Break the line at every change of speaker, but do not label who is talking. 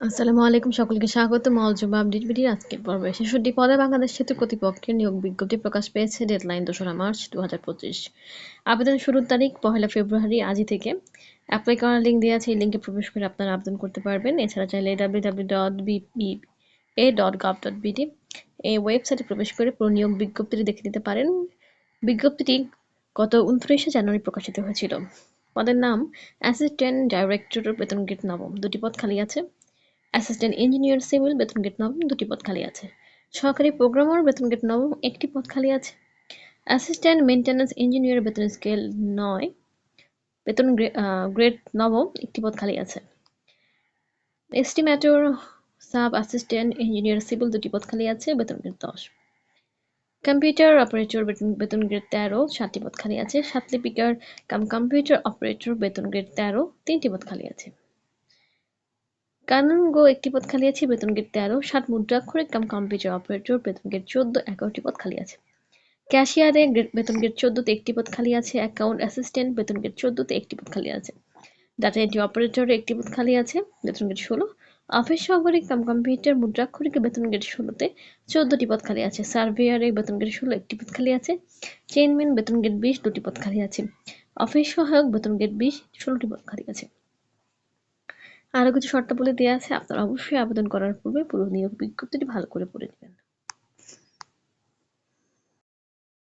আসসালামু আলাইকুম, সকলকে স্বাগত মলজব আপডেট ভিডিওর আজকের পর্বে ছেষট্টি পদে বাংলাদেশ সেতু কর্তৃপক্ষের নিয়োগ বিজ্ঞপ্তি প্রকাশ পেয়েছে ডেডলাইন দোসরা মার্চ দু হাজার পঁচিশ। আবেদন শুরুর তারিখ পহেলা ফেব্রুয়ারি আজই থেকে। অ্যাপ্লাই করার লিঙ্ক দেওয়া আছে, এই লিঙ্কে প্রবেশ করে আপনারা আবেদন করতে পারবেন। এছাড়া চাইলে W W dot BP A dot gov dot BD এই ওয়েবসাইটে প্রবেশ করে পুরো নিয়োগ বিজ্ঞপ্তিটি দেখে নিতে পারেন। বিজ্ঞপ্তিটি গত উনত্রিশে জানুয়ারি প্রকাশিত হয়েছিল। পদের নাম অ্যাসিস্ট্যান্ট ডাইরেক্টর বেতন গেট নবম। দুটি পদ খালি আছে। অ্যাসিস্ট্যান্ট ইঞ্জিনিয়ার সিভিল বেতন গেট নবম দুটি পদ খালি আছে। সহকারী প্রোগ্রামার বেতন গেট নবম একটি পদ খালি আছে। অ্যাসিস্ট্যান্ট মেনটেন্যান্স ইঞ্জিনিয়ার বেতন স্কেল নয়, বেতন গ্রেড নবম একটি পদ খালি আছে। Estimator, sub assistant engineer civil দুটি পদ খালি আছে, বেতন গ্রেড দশ। কম্পিউটার অপারেটর বেতন গ্রেড তেরো, সাতটি পদ খালি আছে। সাত লিপিকার কাম কম্পিউটার অপারেটর বেতন গ্রেড তেরো, তিনটি পদ খালি আছে। কানুন গো একটি পদ খালি আছে, বেতন গেট তেরো। ষাট মুদ্রাক্ষরিক কাম কম্পিউটার অপারেটর বেতন গেট চোদ্দ এগারোটি পদ খালি আছে। ক্যাশিয়ারে বেতন গেট চোদ্দতে একটি পদ খালি আছে। অ্যাকাউন্ট অ্যাসিস্ট্যান্ট, বেতন গেট চোদ্দতে একটি পদ খালি আছে। ডাটা এন্ট্রি অপারেটরে একটি পদ খালি আছে, বেতন গেট ষোলো। অফিস সহকারী কাম কম্পিউটার মুদ্রাক্ষরিক বেতন গেট ষোলোতে চোদ্দটি পদ খালি আছে। সার্ভেয়ারে বেতন গেট ষোলো, একটি পদ খালি আছে। চেইনম্যান, বেতন গেট বিশ, দুটি পদ খালি আছে। অফিস সহায়ক, বেতন গেট বিশ, ষোলোটি পদ খালি আছে। আরও কিছু শর্তাবলী দেওয়া আছে, আপনারা অবশ্যই আবেদন করার পূর্বে পুরো নিয়োগ বিজ্ঞপ্তিটি ভালো করে পড়ে নেবেন।